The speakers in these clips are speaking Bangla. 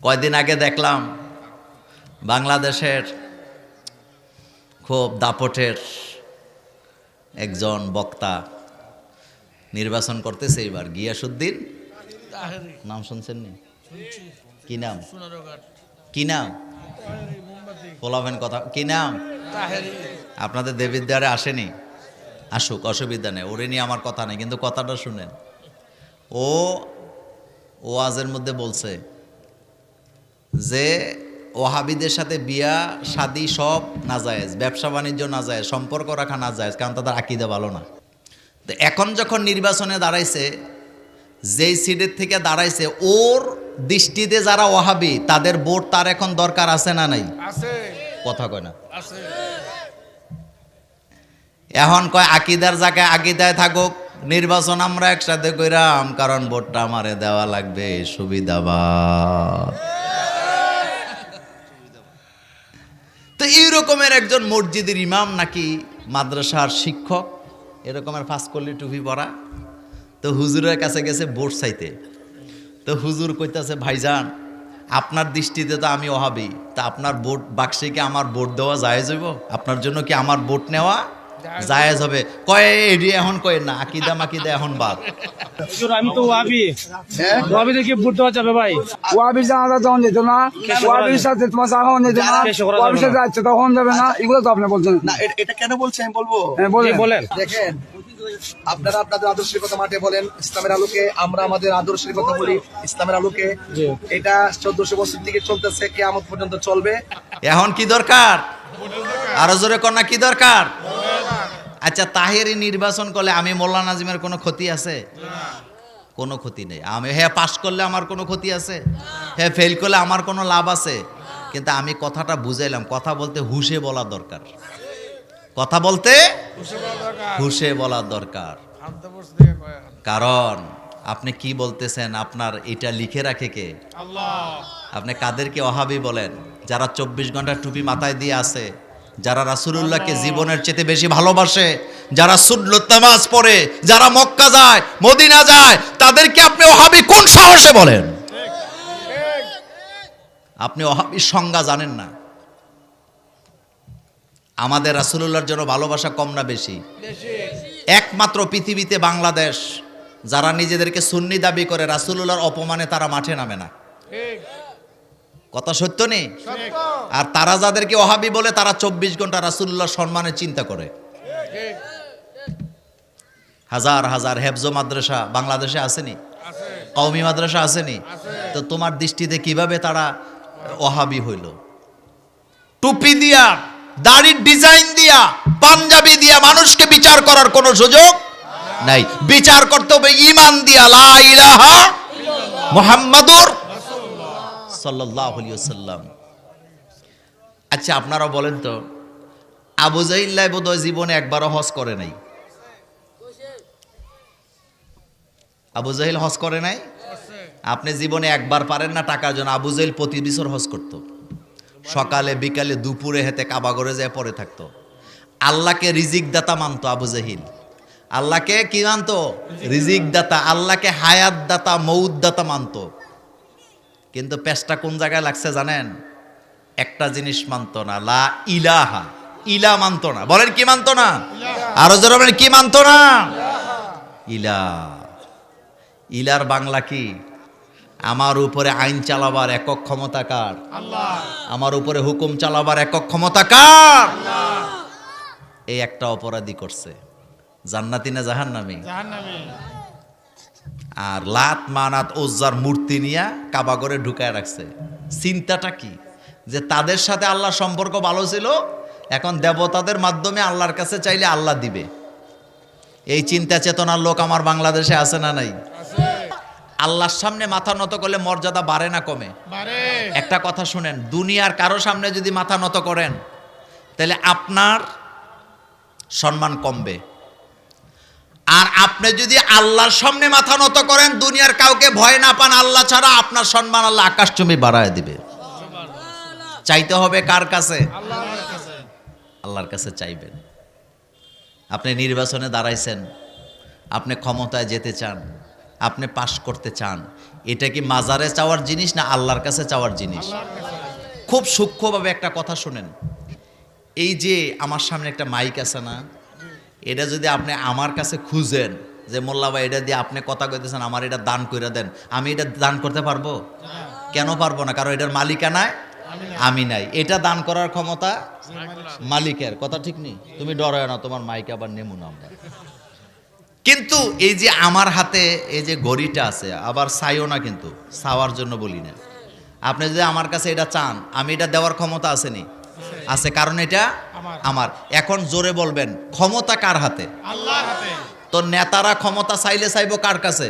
কয়দিন আগে দেখলাম বাংলাদেশের খুব দাপটের একজন বক্তা নির্বাচন করতেছে এবার গিয়াসুদ্দিন নাম শুনছেন নি কি নাম? কি নাম? বলাবেন কথা কি নাম? তাহেরি। আপনাদের দেবিদ্বারে আসেনি? আসুক অসুবিধা নেই ওরে নিয়ে আমার কথা নেই কিন্তু কথাটা শুনেন। ও ওয়াজের মধ্যে বলছে যে ওহাবিদের সাথে বিয়া শাদি সব নাজায়েজ ব্যবসা বাণিজ্য নাজায়েজ সম্পর্ক রাখা নাজায়েজ কারণ তাদের আকিদা ভালো না। তো এখন যখন নির্বাচনে দাঁড়াইছে যেই সিটের থেকে দাঁড়াইছে ওর দৃষ্টিতে যারা ওহাবি তাদের ভোট তার এখন দরকার আছে না নাই? কথা কয় না। এখন কয় আকিদার জায়গায় আকিদায় থাকুক নির্বাচন আমরা একসাথে কইরাম কারণ ভোটটা আমারে দেওয়া লাগবে সুবিধাবাদ। তো এইরকমের একজন মসজিদের ইমাম নাকি মাদ্রাসার শিক্ষক এরকমের ফাঁস করলি টুপি পরা। তো হুজুরের কাছে গেছে বোর্ড সাইতে তো হুজুর কইতাছে, ভাইজান, আপনার দৃষ্টিতে তো আমি অহাবি তা আপনার বোট বাক্সে কি আমার ভোট দেওয়া যায় যাইব আপনার জন্য কি আমার বোট নেওয়া জায়েজ হবে। কয় এডি এখন কয় না আকিদা মাকিদা এখন বাদ। আমি তো ওয়াবি। ওয়াবি দেখে ভোট দেওয়া যাবে ভাই। ওয়াবির জানাজা যখন যেত না ওয়াবির সাথে তোমার যেত না ওয়াবির সাথে। যাচ্ছে তখন যাবে না এগুলো তো আপনি বলছেন। না এটা কেন বলছি আমি বলব? হ্যাঁ, বলেন। বলেন? দেখেন আপনারা আপনাদের আদর্শের কথা মাঠে বলেন ইসলামের আলোকে আমরা আমাদের আদর্শের কথা বলি ইসলামের আলোকে। এটা চোদ্দশো বছর থেকে চলতেছে কেয়ামত পর্যন্ত চলবে। এখন কি দরকার? আরও জোরে কন্যা কি দরকার? আচ্ছা তাহেরি নির্বাচন করলে আমি মোল্লা নাজিমের কোনো ক্ষতি আছে? কোনো ক্ষতি নেই। আমি হ্যাঁ পাশ করলে আমার কোনো ক্ষতি আছে? হ্যাঁ ফেল করলে আমার কোনো লাভ আছে? কিন্তু আমি কথাটা বুঝাইলাম। কথা বলতে হুশে বলা দরকার। কথা বলতে হুশে বলা দরকার। কারণ আপনি কি বলতেছেন? আপনার এটা লিখে রাখে কে? আল্লাহ। আপনি কাদেরকে অহাবি বলেন? যারা চব্বিশ ঘণ্টা টুপি মাথায় দিয়ে আছে যারা রাসুলুল্লাহকে জীবনের চেতে বেশি ভালোবাসে, যারা সুন্নত নামাজ পড়ে, যারা মক্কা যায়, মদিনা যায়, তাদেরকে আপনি অহাবি কোন সাহসে বলেন? আপনি অহাবির সংজ্ঞা জানেন না। আমাদের রাসুলুল্লাহর জন্য ভালোবাসা কম না বেশি? একমাত্র পৃথিবীতে বাংলাদেশ, যারা নিজেদেরকে সুন্নি দাবি করে, রাসুলুল্লাহর অপমানে তারা মাঠে নামে না। কথা সত্য নেই আর তারা যাদেরকে ওহাবি বলে, তারা চব্বিশ ঘণ্টা রাসুল্লাহ সম্মানের চিন্তা করে। হাজার হাজার হেফজ মাদ্রাসা বাংলাদেশে আসেনি? কওমি মাদ্রাসা আসেনি? তো তোমার দৃষ্টিতে কীভাবে তারা ওহাবি হইল? টুপি দিয়া, দাড়ির ডিজাইন দিয়া, পাঞ্জাবি দিয়া মানুষকে বিচার করার কোনো সুযোগ নাই। বিচার করতে হবে ইমান দিয়া, লা ইলাহা মুহাম্মাদুর সাল্লাল্লাহু আলাইহি আচ্ছা আপনারা বলেন তো, আবু জাহিল্লাই বোধহয় জীবনে একবারও হজ করে নাই? আবু জাহিল হজ করে নাই? আপনি জীবনে একবার পারেন না টাকার জন্য। আবু জাহিল প্রতি বছর হজ করত। সকালে, বিকালে, দুপুরে হেতে কাবাগরে যায় পরে থাকতো। আল্লাহকে রিজিক দাতা মানতো আবু জাহিল। আল্লাহকে কি মানতো? রিজিক দাতা আল্লাহকে হায়াত দাতা মৌদ দাতা মানতো। কিন্তু পেশটা কোন জায়গায় লাগছে জানেন? একটা জিনিস মানতো না, লা ইলাহা। ইলা মানতো না। বলেন কি মানতো না? আরও জোরে বলেন, কি মানতো না? ইলা। ইলার বাংলা কি? আমার উপরে আইন চালাবার একক ক্ষমতা কার? আমার উপরে হুকুম চালাবার একক ক্ষমতা কার? এই একটা অপরাধী করছে। জান্নাতি না জাহান্নামী জাহান্নামী? আর লাত মানাত ওজ্জার মূর্তি নিয়ে কাবাগরে ঢুকায় রাখছে। চিন্তাটা কি? যে তাদের সাথে আল্লাহ সম্পর্ক ভালো ছিল এখন দেবতাদের মাধ্যমে আল্লাহর কাছে চাইলে আল্লাহ দিবে। এই চিন্তা চেতনার লোক আমার বাংলাদেশে আছে না নাই? আল্লাহর সামনে মাথা নত করলে মর্যাদা বাড়ে না কমে? একটা কথা শুনেন দুনিয়ার কারও সামনে যদি মাথা নত করেন তাহলে আপনার সম্মান কমবে। আর আপনি যদি আল্লাহর সামনে মাথা নত করেন, দুনিয়ার কাউকে ভয় না পান, আল্লাহ ছাড়া আপনার সম্মান আল্লাহ আকাশচুমি বাড়ায় দিবে। চাইতে হবে কার কাছে আল্লাহর কাছে? আল্লাহর কাছে চাইবেন। আপনি নির্বাচনে দাঁড়াইছেন, আপনি ক্ষমতায় যেতে চান, আপনি পাশ করতে চান, এটা কি মাজারে চাওয়ার জিনিস না আল্লাহর কাছে চাওয়ার জিনিস? খুব সূক্ষ্মভাবে একটা কথা শুনেন। এই যে আমার সামনে একটা মাইক আছে না এটা যদি আপনি আমার কাছে খুঁজেন যে, মোল্লা ভাই, এটা দিয়ে আপনি কথা কইতেছেন, আমার এটা দান করে দেন, আমি এটা দান করতে পারব? কেন পারব না? কারণ এটার মালিকানায় আমি নাই। এটা দান করার ক্ষমতা মালিকের। কথা ঠিক নেই? তুমি ডরায় না, তোমার মাইক আবার নেমু না আমরা। কিন্তু এই যে আমার হাতে এই যে ঘড়িটা আছে, আবার চাইও না কিন্তু চাওয়ার জন্য বলি না। আপনি যদি আমার কাছে এটা চান, আমি এটা দেওয়ার ক্ষমতা আসেনি আছে কারণ এটা আমার। এখন জোরে বলবেন ক্ষমতা কার হাতে? তো নেতারা ক্ষমতা চাইলে চাইব কার কাছে?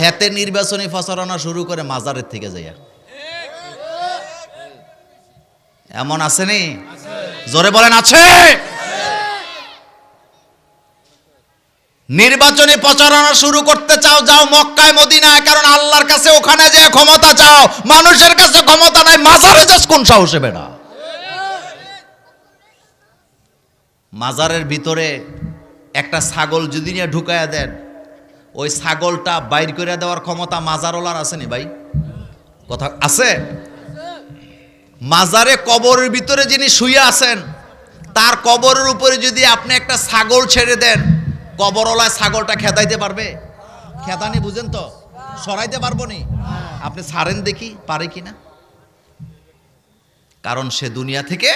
হেতে নির্বাচনী প্রচারণা শুরু করে মাজারের থেকে যাইয়া। এমন আসেনি জোরে বলেন আছে। নির্বাচনী প্রচারণা শুরু করতে চাও যাও মক্কায় মদিনায় কারণ আল্লাহর কাছে ওখানে যে ক্ষমতা চাও মানুষের কাছে ক্ষমতা নাই মাজারে যাস কোন সাহসে বেড়া মাজারের ভিতরে একটা ছাগল যদি নিয়ে ঢুকায়া দেন, ওই ছাগলটা বাইর করে দেওয়ার ক্ষমতা মাজারওয়ালার আছে নি ভাই? কথা আছে? মাজারে কবরের ভিতরে যিনি শুয়ে আছেন, তার কবরের উপরে যদি আপনি একটা ছাগল ছেড়ে দেন, কবরওয়ালা ছাগলটা খেদাইতে পারবে? খেদানি বুঝেন তো? সরাইতে পারব নি? আপনি ছাড়েন দেখি, পারে কি না? কারণ সে দুনিয়া থেকে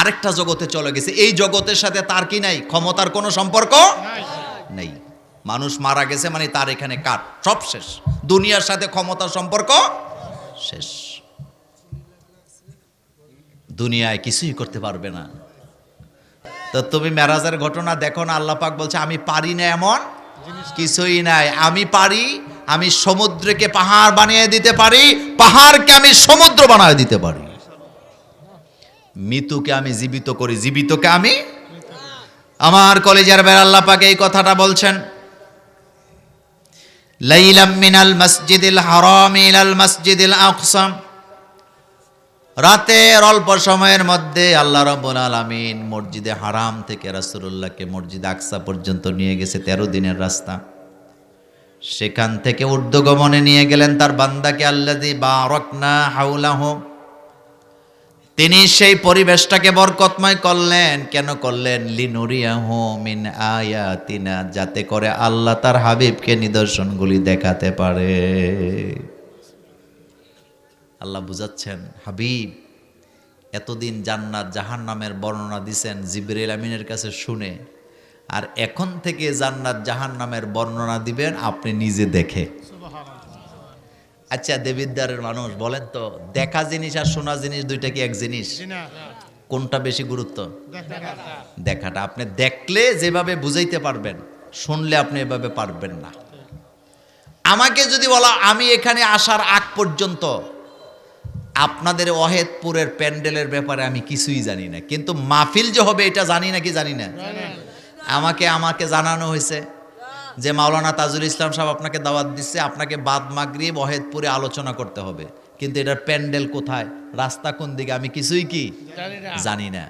আরেকটা জগতে চলে গেছে। এই জগতের সাথে তার কি নাই? ক্ষমতার কোনো সম্পর্ক নেই। মানুষ মারা গেছে মানে তার এখানে কাট সব শেষ। দুনিয়ার সাথে ক্ষমতার সম্পর্ক শেষ। দুনিয়ায় কিছুই করতে পারবে না। তো তুমি মেরাজের ঘটনা দেখো না আল্লাহ পাক বলছে আমি পারি না এমন কিছুই নাই। আমি পারি আমি সমুদ্রকে পাহাড় বানিয়ে দিতে পারি পাহাড়কে আমি সমুদ্র বানিয়ে দিতে পারি। মৃত্যুকে আমি জীবিত করি। জীবিতকে আমি? আমার কলেজের বের পাক এই কথাটা বলছেন। লাইলাম মিনাল মসজিদিল হারাম ইলাল মসজিদিল আকসাম রাতের অল্প সময়ের মধ্যে আল্লাহ রব্বুল আলামিন মসজিদে হারাম থেকে রাসূলুল্লাহকে মসজিদ আকসা পর্যন্ত নিয়ে গেছে, তেরো দিনের রাস্তা। সেখান থেকে ঊর্ধ্বগমনে নিয়ে গেলেন তার বান্দাকে আল্লাদি বারকনা হাউলাহু তিনি সেই পরিবেশটাকে বরকতময় করলেন। কেন করলেন? লিনুরিয়াহু মিন আয়াতিনা, যাতে করে আল্লাহ তার হাবিবকে নিদর্শনগুলি দেখাতে পারে। আল্লাহ বুঝাচ্ছেন, হাবিব, এতদিন জান্নাত জাহান নামের বর্ণনা দিছেন জিবরিল আমিনের কাছে শুনে। আর এখন থেকে জান্নাত জাহান নামের বর্ণনা দিবেন, আপনি নিজে দেখে। আচ্ছা দেবিদ্বারের মানুষ বলেন তো দেখা জিনিস আর শোনা জিনিস দুইটা কি এক জিনিস? কোনটা বেশি গুরুত্ব? দেখা দেখাটা। আপনি দেখলে যেভাবে বুঝাইতে পারবেন শুনলে আপনি এভাবে পারবেন না। আমাকে যদি বলা আমি এখানে আসার আগ পর্যন্ত আপনাদের অহেদপুরের প্যান্ডেলের ব্যাপারে আমি কিছুই জানি না। কিন্তু মাহফিল যে হবে এটা জানি নাকি জানি না। আমাকে আমাকে জানানো হয়েছে। যে মাওলানা তাজুল ইসলাম সাহেব আপনাকে দাওয়াত দিচ্ছে আপনাকে বাদ মাগরিব অহেদপুরে আলোচনা করতে হবে। কিন্তু এটার প্যান্ডেল কোথায়? রাস্তা কোন দিকে? আমি কিছুই কি? জানি না।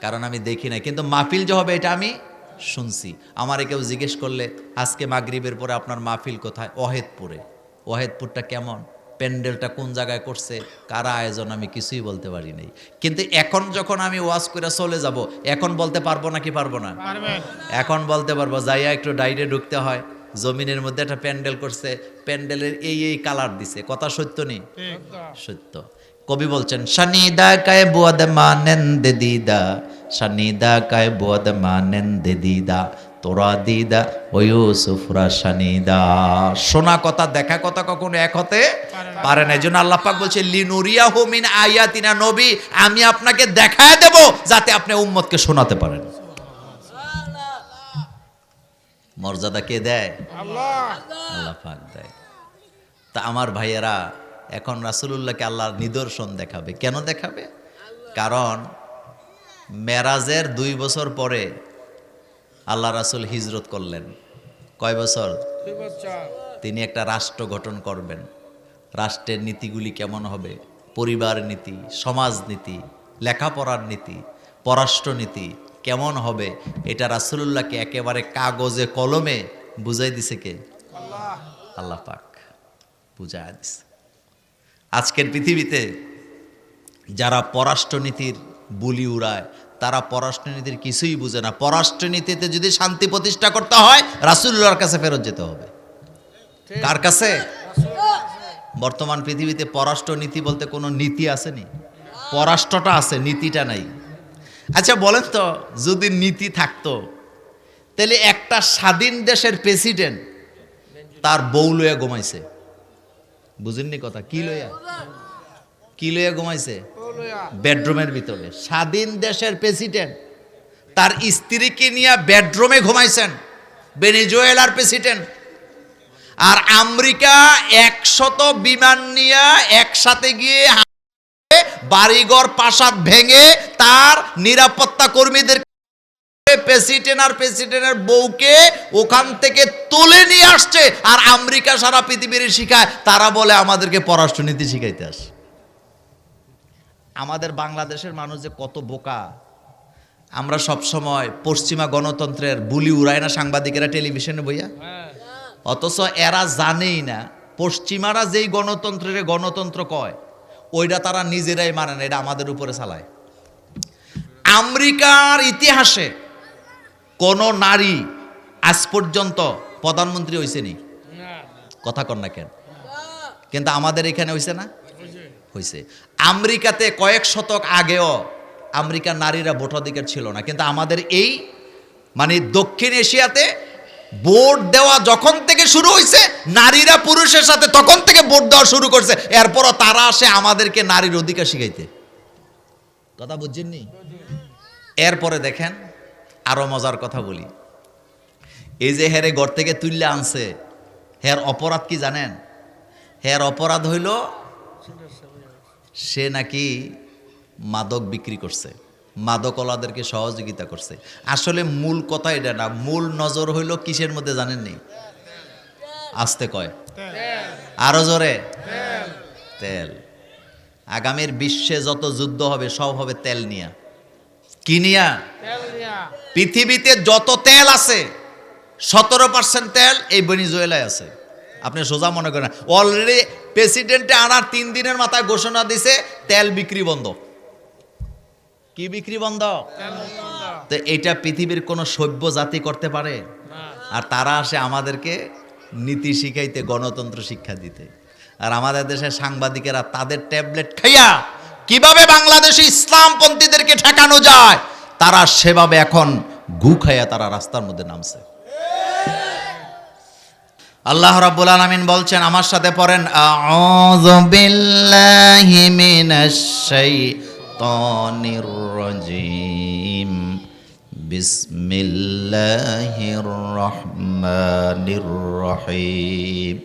কারণ আমি দেখি না কিন্তু মাহফিল যে হবে এটা আমি শুনছি। আমারে কেউ জিজ্ঞেস করলে আজকে মাগরিবের পরে আপনার মাহফিল কোথায়? অহেদপুরে। অহেদপুরটা কেমন? প্যান্ডেলটা কোন জায়গায় করছে কারা আয়োজন আমি কিছুই বলতে পারি নাই। কিন্তু এখন যখন আমি ওয়াজ করে চলে যাব এখন বলতে পারব নাকি পারব না? এখন বলতে পারব যাইয়া একটু ডাইরে ঢুকতে হয় জমিনের মধ্যে একটা প্যান্ডেল করছে প্যান্ডেলের এই এই কালার দিছে। কথা সত্য নেই সত্য। কবি বলছেন শানিদা কায় বুয়াদ মানেন দে দিদা শানিদা কায় বুয়াদ মানেন দে দিদা তোরা দিদা ও ইউসুফরা শানিদা শোনা কথা দেখা কথা কখনো এক হতে পারে না। এই জন্য আল্লাহ পাক বলছে লিনুরিয়া মিন আয়াতিনা নবী আমি আপনাকে দেখায় দেব যাতে আপনি উম্মতকে শোনাতে পারেন। মর্যাদা কে দেয়? আল্লাহ। আল্লাহ পাক দেয়। তা আমার ভাইয়েরা এখন রাসূলুল্লাহকে আল্লাহর নিদর্শন দেখাবে। কেন দেখাবে? কারণ মেরাজের দুই বছর পরে আল্লাহ রাসুল হিজরত করলেন। কয় বছর? তিনি একটা রাষ্ট্র গঠন করবেন। রাষ্ট্রের নীতিগুলি কেমন হবে? পরিবার নীতি সমাজ নীতি লেখাপড়ার নীতি পররাষ্ট্রনীতি কেমন হবে? এটা রাসূলুল্লাহকে একেবারে কাগজে কলমে বুঝাই দিছে কে? আল্লাহ। পাক বুঝায় দিছে। আজকের পৃথিবীতে যারা পররাষ্ট্রনীতির বুলি উড়ায় তারা পররাষ্ট্রনীতির কিছুই বুঝে না। পররাষ্ট্রনীতিতে যদি শান্তি প্রতিষ্ঠা করতে হয় রাসুল্লাহর কাছে ফেরত যেতে হবে। কার কাছে? বর্তমান পৃথিবীতে পররাষ্ট্রনীতি বলতে কোনো নীতি আসেনি? পররাষ্ট্রটা আছে নীতিটা নাই। আচ্ছা বলেন তো যদি নীতি থাকতো তাহলে একটা স্বাধীন দেশের প্রেসিডেন্ট তার বউ লইয়া ঘুমাইছে। বুঝেননি কথা? কি লইয়া? কি লইয়া ঘুমাইছে? বেডরুমের ভিতরে। স্বাধীন দেশের প্রেসিডেন্ট তার স্ত্রীকে নিয়ে বেডরুমে ঘুমাইছেন। বেনিজুয়েলার প্রেসিডেন্ট। আর আমেরিকা একশত বিমান নিয়ে একসাথে গিয়ে বাড়িঘর প্রাসাদ ভেঙে তার নিরাপত্তা কর্মীদের প্রেসিডেন্ট আর প্রেসিডেন্টের বউকে ওখান থেকে তুলে নিয়ে আসছে। আর আমেরিকা সারা পৃথিবীর শিখায় তারা বলে আমাদেরকে পররাষ্ট্রনীতি শিখাইতে আসে। আমাদের বাংলাদেশের মানুষ যে কত বোকা। আমরা সব সময় পশ্চিমা গণতন্ত্রের বুলি উড়ায় না সাংবাদিকেরা টেলিভিশনে বইয়া। অথচ এরা জানেই না পশ্চিমারা যেই গণতন্ত্রের গণতন্ত্র কয় ওইটা তারা নিজেরাই মানে না এটা আমাদের উপরে চালায়। আমেরিকার ইতিহাসে কোন নারী আজ পর্যন্ত প্রধানমন্ত্রী হয়েছে নি? কথা কর না কেন? কিন্তু আমাদের এখানে হয়েছে না? হয়েছে আমেরিকাতে কয়েক শতক আগেও আমেরিকার নারীরা ভোটাধিকার ছিল না। কিন্তু আমাদের এই মানে দক্ষিণ এশিয়াতে ভোট দেওয়া যখন থেকে শুরু হয়েছে নারীরা পুরুষের সাথে তখন থেকে ভোট দেওয়া শুরু করছে। এরপরও তারা আসে আমাদেরকে নারীর অধিকার শিখাইতে। কথা বুঝছেননি? এরপরে দেখেন, আরও মজার কথা বলি। এই যে হেরে ঘর থেকে তুললে আনছে, হের অপরাধ কি জানেন? হের অপরাধ হইল সে নাকি মাদক বিক্রি করছে মাদকলাদেরকে সহযোগিতা করছে। আসলে মূল কথা এটা না মূল নজর হইল কিসের মধ্যে জানেননি আসতে কয়। আরও জোরে। তেল। আগামীর বিশ্বে যত যুদ্ধ হবে সব হবে তেল নিয়া। কি নিয়া? পৃথিবীতে যত তেল আছে সতেরো পার্সেন্ট তেল এই বেনিজুয়েলায় আছে। আপনি সোজা মনে করেন অলরেডি প্রেসিডেন্টে আনার তিন দিনের মাথায় ঘোষণা দিছে, তেল বিক্রি বন্ধ। কি বিক্রি বন্ধ? তো এটা পৃথিবীর কোনো সভ্য জাতি করতে পারে? আর তারা আসে আমাদেরকে নীতি শিখাইতে, গণতন্ত্র শিক্ষা দিতে। আর আমাদের দেশের সাংবাদিকেরা তাদের ট্যাবলেট খাইয়া কীভাবে বাংলাদেশে ইসলামপন্থীদেরকে ঠেকানো যায়, তারা সেভাবে এখন গু খাইয়া তারা রাস্তার মধ্যে নামছে। আল্লাহ রাব্বুল আলামিন বলছেন আমার সাথে পড়েন আউযু বিল্লাহি মিনাশ শাইতানির রাজিম বিসমিল্লাহির রহমানির রহিম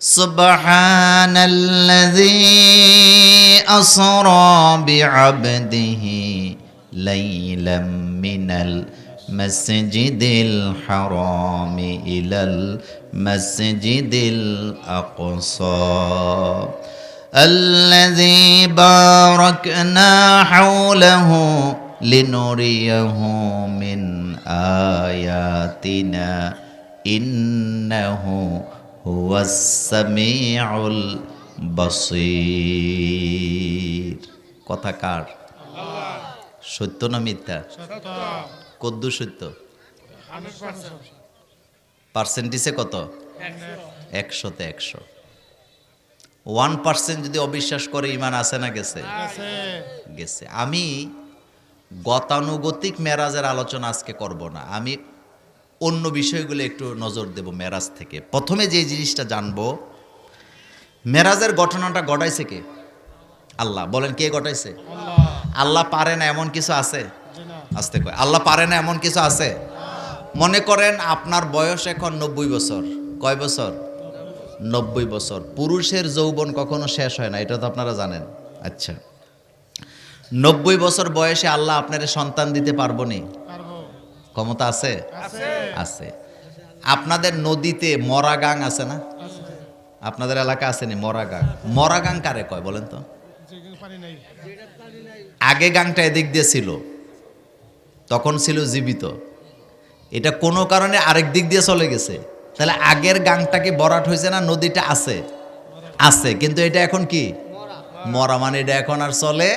سبحان الذي أسرى بعبده ليلا من المسجد الحرام إلى المسجد الأقصى الذي باركنا حوله لنريه من آياتنا إنه هو السميع البصير কথা কার সত্য না মিথ্যা কদ্দু সত্য পার্সেন্টেজে কত? একশোতে একশো। ওয়ান পার্সেন্ট যদি অবিশ্বাস করে ইমান আছে না গেছে? গেছে। আমি গতানুগতিক মেরাজের আলোচনা আজকে করব না। আমি অন্য বিষয়গুলো একটু নজর দেব মেরাজ থেকে। প্রথমে যে জিনিসটা জানব মেরাজের ঘটনাটা ঘটাইছে কে? আল্লাহ। বলেন কে ঘটাইছে? আল্লাহ। পারে না এমন কিছু আছে? আসতে কয়। আল্লাহ পারে না এমন কিছু আছে? মনে করেন আপনার বয়স এখন নব্বই বছর। কয় বছর? নব্বই বছর। পুরুষের যৌবন কখনো শেষ হয় না এটা তো আপনারা জানেন। আচ্ছা। নব্বই বছর বয়সে আল্লাহ আপনার সন্তান দিতে পারব নি? ক্ষমতা আছে? আছে। আপনাদের নদীতে মরা গাং আছে না? আপনাদের এলাকা আছে নি মরা গাং মরা গাং কারে কয় বলেন তো? আগে গাংটা এদিক দিয়ে ছিল। তখন ছিল জীবিত। এটা কোনো কারণে আরেক দিক দিয়ে চলে গেছে। তাহলে আগের গাংটাকে বরাট হয়েছে না নদীটা আছে? আছে কিন্তু এটা এখন কি? মরা। মানে এটা এখন আর চলে?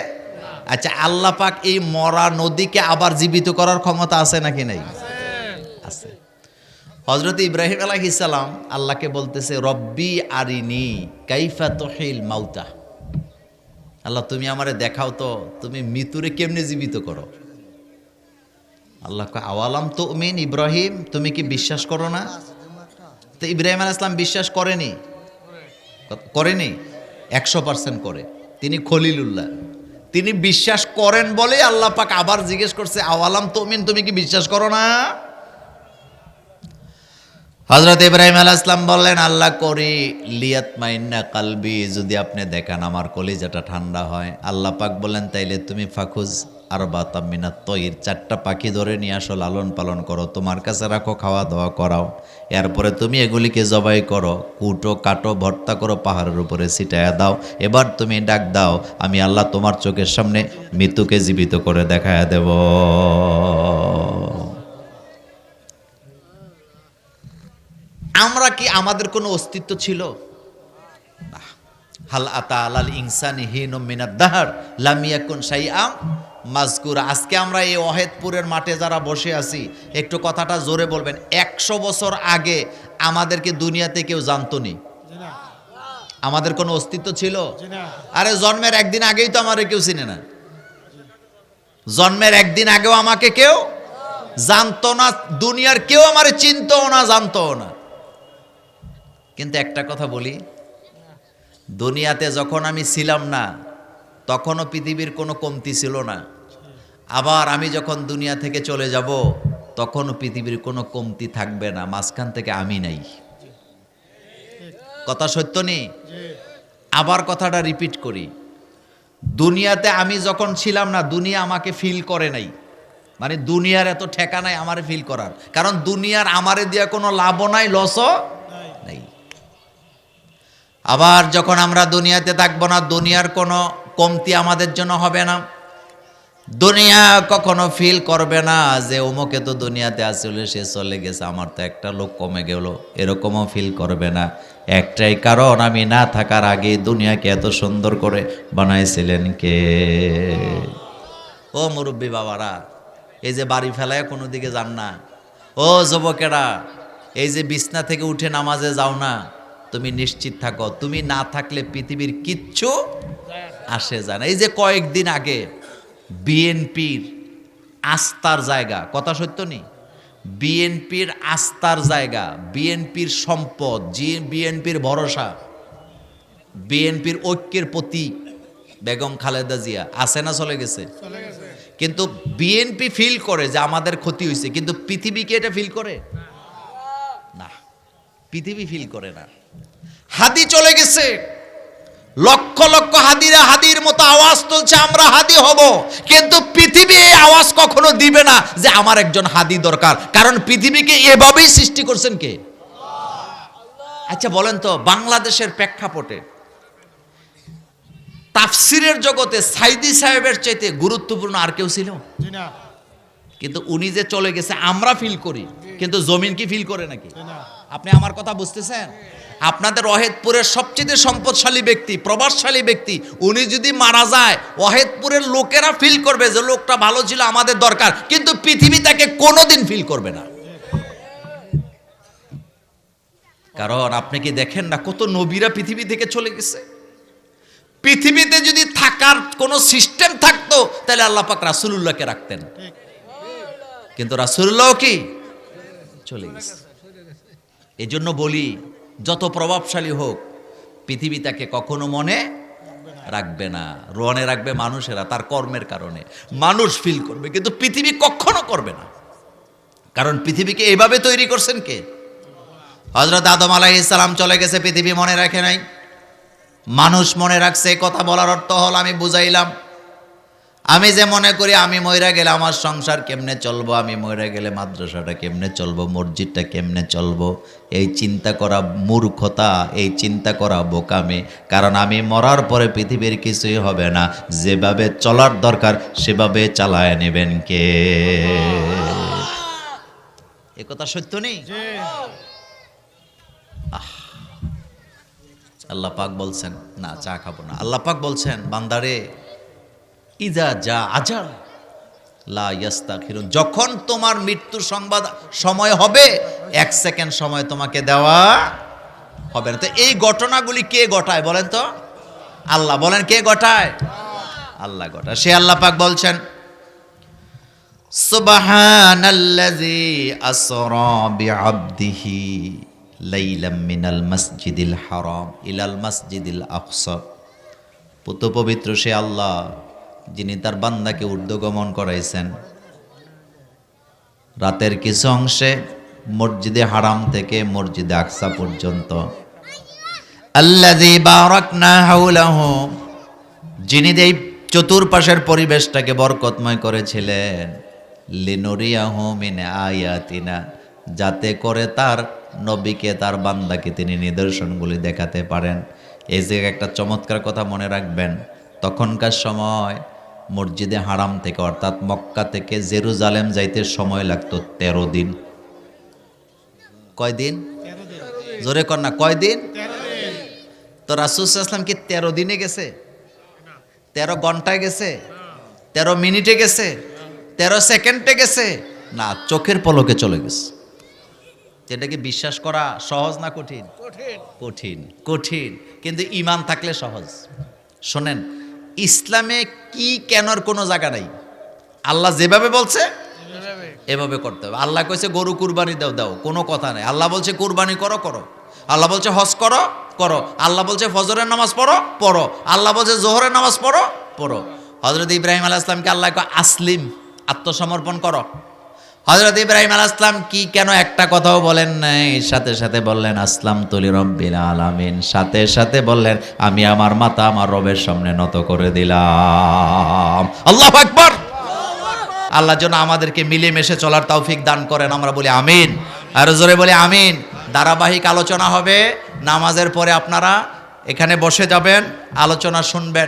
আচ্ছা আল্লাহ পাক এই মরা নদীকে আবার জীবিত করার ক্ষমতা আছে নাকি নাই? আছে। হজরত ইব্রাহিম আলাইহিসাল্লাম আল্লাহকে বলতেছে রব্বি আরিনি কাইফা তহিল মাউতা। আল্লাহ তুমি আমারে দেখাও তো তুমি মৃত্যুরে কেমনে জীবিত করো? আল্লাহ আওয়ালাম তো মিন ইব্রাহিম, তুমি কি বিশ্বাস করো না? তো ইব্রাহিম আলাইহিস সালাম বিশ্বাস করেনি। করেনি? একশো পার্সেন্ট করে। তিনি খলিলুল্লাহ। তিনি বিশ্বাস করেন বলে আল্লাহ পাক আবার জিজ্ঞেস করছে, আওয়ালাম তোমিন, তুমি কি বিশ্বাস করো না? হজরত ইব্রাহিম আলাহ ইসলাম বললেন, আল্লাহ করি, লিয়াত মাইন্না কালবি, যদি আপনি দেখান আমার কলিজাটা ঠান্ডা হয়। আল্লাহ পাক বললেন, তাইলে তুমি ফাখুজ। আর বাতামিনা তৈর। চারটা পাখি ধরে নিয়ে আসো, লালন পালন করো। তোমার কাছে রাখো, খাওয়া দাওয়া করাও। এরপরে তুমি এগুলিকে জবাই করো, কুটো, কাটো, ভর্তা করো, পাহাড়ের উপরে ছিটায়া দাও। এবার তুমি ডাক দাও, আমি আল্লাহ তোমার চোখের সামনে মৃত্যুকে জীবিত করে দেখায়া দেব। আমরা কি আমাদের কোনো অস্তিত্ব ছিল? না। হাল আতা আলাল ইনসানি হিন মিনাদ দাহার লামিয়াকুন শাইআম মাজকুর আজকে আমরা এই অহেদপুরের মাঠে যারা বসে আছি, একটু কথাটা জোরে বলবেন। একশো বছর আগে আমাদেরকে দুনিয়াতে কেউ জানতো নি। আমাদের কোনো অস্তিত্ব ছিল? আরে জন্মের একদিন আগেই তো আমারে কেউ চিনে না। জন্মের একদিন আগেও আমাকে কেউ জানতো না, দুনিয়ার কেউ আমারে চিনতও না, জানতো না। কিন্তু একটা কথা বলি দুনিয়াতে যখন আমি ছিলাম না, তখনও পৃথিবীর কোনো কমতি ছিল না। আবার আমি যখন দুনিয়া থেকে চলে যাব, তখনও পৃথিবীর কোনো কমতি থাকবে না। মাঝখান থেকে আমি নাই। কথা সত্য নেই আবার কথাটা রিপিট করি। দুনিয়াতে আমি যখন ছিলাম না, দুনিয়া আমাকে ফিল করে নাই। মানে দুনিয়ার এত ঠেকা নাই আমারে ফিল করার। কারণ দুনিয়ার আমারে দেওয়া কোনো লাভও নাই লসও আবার যখন আমরা দুনিয়াতে থাকব না, দুনিয়ার কোনো কমতি আমাদের জন্য হবে না। দুনিয়া কখনো ফিল করবে না যে অমুকে তো দুনিয়াতে আসলে সে চলে গেছে, আমার তো একটা লোক কমে গেল। এরকমও ফিল করবে না। একটাই কারণ, আমি না থাকার আগে দুনিয়াকে এত সুন্দর করে বানাইছিলেন কে? ও মুরব্বী বাবারা, এই যে বাড়ি ফেলায় কোনো দিকে যান না। ও যুবকেরা, এই যে বিছনা থেকে উঠে নামাজে যাও না। তুমি নিশ্চিত থাকো তুমি না থাকলে পৃথিবীর কিচ্ছু আসে যায় না। এই যে কয়েকদিন আগে বিএনপির আস্থার জায়গা কথা সত্য নেই বিএনপির আস্থার জায়গা বিএনপির সম্পদ জি বিএনপির ভরসা বিএনপির ঐক্যের প্রতীক বেগম খালেদা জিয়া আছে না চলে গেছে? চলে গেছে। কিন্তু বিএনপি ফিল করে যে আমাদের ক্ষতি হয়েছে কিন্তু পৃথিবী কি এটা ফিল করে? না। পৃথিবী ফিল করে না। হাদি চলে গেছে। লক্ষ লক্ষ হাদিরা হাদির মতো আওয়াজ তুলছে আমরা হাদি হব। কিন্তু পৃথিবী এই আওয়াজ কখনো দিবে না যে আমার একজন হাদি দরকার। কারণ পৃথিবীকে এভাবেই সৃষ্টি করছেন কে? আচ্ছা বলেন তো বাংলাদেশের প্রেক্ষাপটে তাফসিরের জগতে সাইদি সাহেবের চাইতে গুরুত্বপূর্ণ আর কেউ ছিল? কিন্তু উনি যে চলে গেছে আমরা ফিল করি। কিন্তু জমিন কি ফিল করে নাকি? আপনি আমার কথা বুঝতেছেন? আপনাদের অহেদপুরের সবচেয়ে সম্পদশালী ব্যক্তি, প্রভাবশালী ব্যক্তি, উনি যদি মারা যায়, অহেদপুরের লোকেরা ফিল করবে যে লোকটা ভালো ছিল, আমাদের দরকার। কিন্তু পৃথিবী তাকে কোনোদিন ফিল করবে না। কারণ আপনি কি দেখেন না কত নবীরা পৃথিবী থেকে চলে গেছে? পৃথিবীতে যদি থাকার কোনো সিস্টেম থাকতো, তাহলে আল্লাহ পাক রাসুলুল্লাহকে রাখতেন। কিন্তু রাসুল্লাহ কি? চলে গেছে। এই জন্য বলি যত প্রভাবশালী হোক, পৃথিবী তাকে কখনো মনে রাখবে না। রোয়ানে রাখবে মানুষেরা তার কর্মের কারণে। মানুষ ফিল করবে, কিন্তু পৃথিবী কখনো করবে না। কারণ পৃথিবীকে এভাবে তৈরি করছেন কে? হজরত আদম আলাইসালাম চলে গেছে, পৃথিবী মনে রাখে নাই? মানুষ মনে রাখছে কথা বলার অর্থ হল, আমি বুঝাইলাম আমি যে মনে করি আমি ময়রা গেলে আমার সংসার কেমনে চলবো? আমি ময়রা গেলে মাদ্রাসাটা কেমনে চলবো? মসজিদটা কেমনে চলবো? এই চিন্তা করা মূর্খতা, এই চিন্তা করা বোকামি। কারণ আমি মরার পরে পৃথিবীর কিছুই হবে না। যেভাবে চলার দরকার, সেভাবে চালায় নেবেন কে? এ কথা সত্য নেই? আল্লাহ পাক বলছেন, না, চা খাব না। আল্লাহ পাক বলছেন, বান্দারে ইজা যা আজাল। লা ইয়াস্তাখিরুন যখন তোমার মৃত্যুর সংবাদ সময় হবে, এক সেকেন্ড সময় তোমাকে দেওয়া হবে না। তো এই ঘটনাগুলি কে ঘটায় বলেন তো? আল্লাহ বলেন কে ঘটায়? আল্লাহ ঘটায়। সে আল্লাহ পাক বলছেন, সুবহানাল্লাযী আসরা বিআবদিহি লাইলাম মিনাল মাসজিদিল হারাম ইলাল মাসজিদিল আকসা। পুত পবিত্র সে আল্লাহ। যিনি তার বান্দাকে ঊর্ধ্বগমন করাইছেন। রাতের কিছু অংশে মসজিদে হারাম থেকে মসজিদে আকসা পর্যন্ত। যিনি এই চতুর্পাশের পরিবেশটাকে বরকতময় করেছিলেন, লিনুরিয়াহু মিন আয়াতিনা, যাতে করে তার নবীকে, তার বান্দাকে তিনি নিদর্শনগুলি দেখাতে পারেন। এই যে একটা চমৎকার কথা মনে রাখবেন, তখনকার সময় মসজিদে হারাম থেকে অর্থাৎ মক্কা থেকে জেরুজালেম যাইতে সময় লাগতো তেরো দিন। কয়দিন? জোরে কর না কয়দিন? তো রাসুসাল্লাম কি তেরো দিনে গেছে? তেরো ঘন্টায় গেছে? তেরো মিনিটে গেছে? তেরো সেকেন্ডে গেছে? না চোখের পলকে চলে গেছে। এটাকে বিশ্বাস করা সহজ না কঠিন? কঠিন। কঠিন কিন্তু ইমান থাকলে সহজ। শোনেন ইসলামে কি কেনর কোনো জায়গা নাই। আল্লাহ যেভাবে বলছে, এভাবে করতে হবে। আল্লাহ কইছে, গরু কুরবানি দাও দাও, কোনো কথা নেই। আল্লাহ বলছে, কুরবানি করো করো। আল্লাহ বলছে, হজ করো করো। আল্লাহ বলছে, ফজরের নামাজ পড়ো পড়ো। আল্লাহ বলছে, জোহরের নামাজ পড়ো পড়ো। হজরত ইব্রাহিম আলাহ ইসলামকে আল্লাহ আসলিম, আত্মসমর্পণ করো। হজরত ইব্রাহিম আলাহ আসলাম কি কেন একটা কথাও বলেন নাই? সাথে সাথে বললেন, আসলাম তলি রব্বিল আলামিন। সাথে সাথে বললেন, আমি আমার মাথা আমার রবের সামনে নত করে দিলাম। আল্লাহ আকবার! আল্লাহ যেন আমাদেরকে মিলেমিশে চলার তৌফিক দান করেন। আমরা বলি, আমিন। আর জোরে বলি, আমিন। ধারাবাহিক আলোচনা হবে। নামাজের পরে আপনারা এখানে বসে যাবেন, আলোচনা শুনবেন।